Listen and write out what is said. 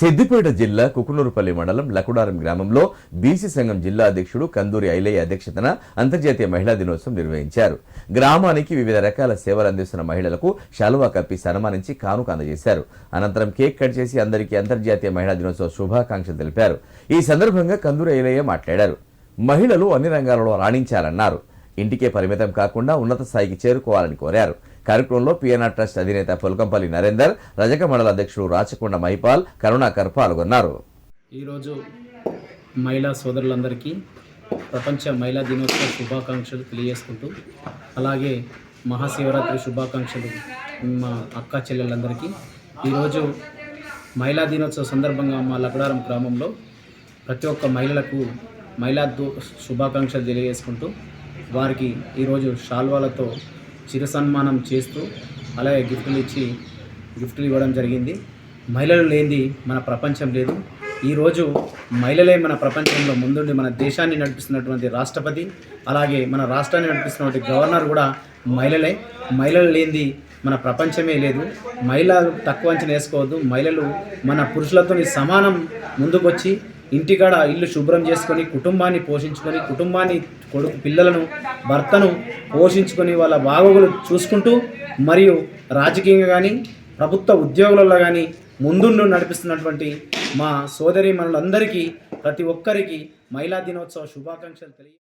సిద్దిపేట జిల్లా కుకునూరుపల్లి మండలం లకుడారం గ్రామంలో బీసీ సంఘం జిల్లా అధ్యక్షుడు కందూరి ఐలయ్య అధ్యక్షతన అంతర్జాతీయ మహిళా దినోత్సవం నిర్వహించారు. గ్రామానికి వివిధ రకాల సేవలు అందిస్తున్న మహిళలకు శాలువా కప్పి సన్మానించి కానుక అందజేశారు. అనంతరం కేక్ కట్ చేసి అందరికీ అంతర్జాతీయ మహిళా దినోత్సవ శుభాకాంక్షలు తెలిపారు. ఈ సందర్భంగా కందూరి ఐలయ్య మాట్లాడారు. మహిళలు అన్ని రంగాలలో రాణించాలన్నారు. ఇంటికే పరిమితం కాకుండా ఉన్నత స్థాయికి చేరుకోవాలని కోరారు. కార్యక్రమంలో పిఎన్ఆర్ ట్రస్ట్ అధినేత పులకంపల్లి నరేందర్ రజక మండల అధ్యక్షుడు రాచకొండ మహిపాల్ కరుణాకర్ పాల్గొన్నారు. ఈరోజు మహిళా సోదరులందరికీ ప్రపంచ మహిళా దినోత్సవ శుభాకాంక్షలు తెలియజేసుకుంటూ అలాగే మహాశివరాత్రి శుభాకాంక్షలు మా అక్క చెల్లెలందరికీ ఈరోజు మహిళా దినోత్సవ సందర్భంగా మా లగడారం గ్రామంలో ప్రతి ఒక్క మహిళలకు మహిళా శుభాకాంక్షలు తెలియజేసుకుంటూ వారికి ఈరోజు శాల్వాలతో చిరు సన్మానం చేస్తూ అలాగే గిఫ్టులు ఇచ్చి గిఫ్టులు ఇవ్వడం జరిగింది. మహిళలు లేనిది మన ప్రపంచం లేదు. ఈరోజు మహిళలే మన ప్రపంచంలో ముందుండి మన దేశాన్ని నడిపిస్తున్నటువంటి రాష్ట్రపతి అలాగే మన రాష్ట్రాన్ని నడిపిస్తున్నటువంటి గవర్నర్ కూడా మహిళలే. మహిళలు లేనిది మన ప్రపంచమే లేదు. మహిళలు తక్కువ అంచనా వేసుకోవద్దు. మహిళలు మన పురుషులతో సమానం ముందుకొచ్చి ఇంటికాడ ఇల్లు శుభ్రం చేసుకొని కుటుంబాన్ని పోషించుకొని కుటుంబాన్ని కొడుకు పిల్లలను భర్తను పోషించుకొని వాళ్ళ బాగోగులు చూసుకుంటూ మరియు రాజకీయంగా కానీ ప్రభుత్వ ఉద్యోగులలో కానీ ముందుండు నడిపిస్తున్నటువంటి మా సోదరి మనులందరికీ ప్రతి ఒక్కరికి మహిళా దినోత్సవ శుభాకాంక్షలు తెలియ